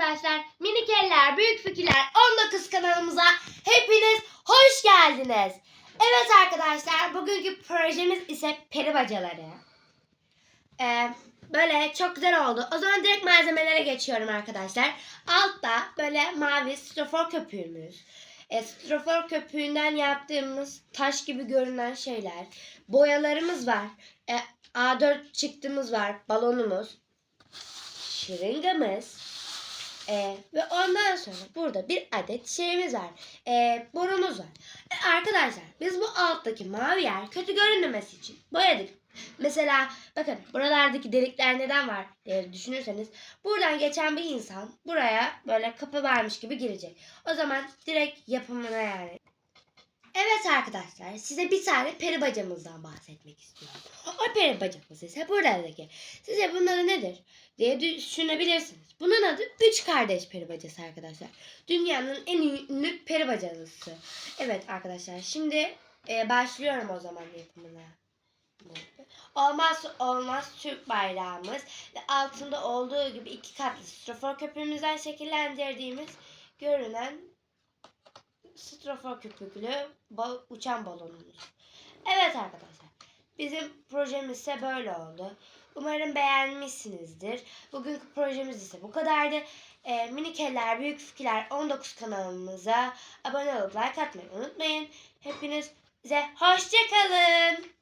arkadaşlar. Minik eller, büyük fikirler 19 kanalımıza hepiniz hoş geldiniz. Evet arkadaşlar bugünkü projemiz ise peri bacaları. Ee, böyle çok güzel oldu. O zaman direkt malzemelere geçiyorum arkadaşlar. Altta böyle mavi strofor köpüğümüz. E, strofor köpüğünden yaptığımız taş gibi görünen şeyler. Boyalarımız var. E, A4 çıktığımız var. Balonumuz şırıngamız e, ve ondan sonra burada bir adet şeyimiz var. E, borumuz var. E, arkadaşlar biz bu alttaki mavi yer kötü görünmemesi için boyadık. Mesela bakın buralardaki delikler neden var diye düşünürseniz buradan geçen bir insan buraya böyle kapı varmış gibi girecek. O zaman direkt yapımına yani. Evet arkadaşlar size bir tane peri bacamızdan bahsetmek istiyorum. O peri bacamız ise buradaki. Size bunun adı nedir diye düşünebilirsiniz. Bunun adı Üç Kardeş Peri Bacası arkadaşlar. Dünyanın en ünlü peri bacası. Evet arkadaşlar şimdi e, başlıyorum o zaman yapımına. Olmazsa olmaz Türk bayrağımız ve altında olduğu gibi iki katlı strofor köpüğümüzden şekillendirdiğimiz görünen strofor köpüklü ba- uçan balonumuz. Evet arkadaşlar. Bizim projemiz ise böyle oldu. Umarım beğenmişsinizdir. Bugünkü projemiz ise bu kadardı. Ee, minik eller, büyük fikirler 19 kanalımıza abone olup like atmayı unutmayın. Hepinize hoşçakalın.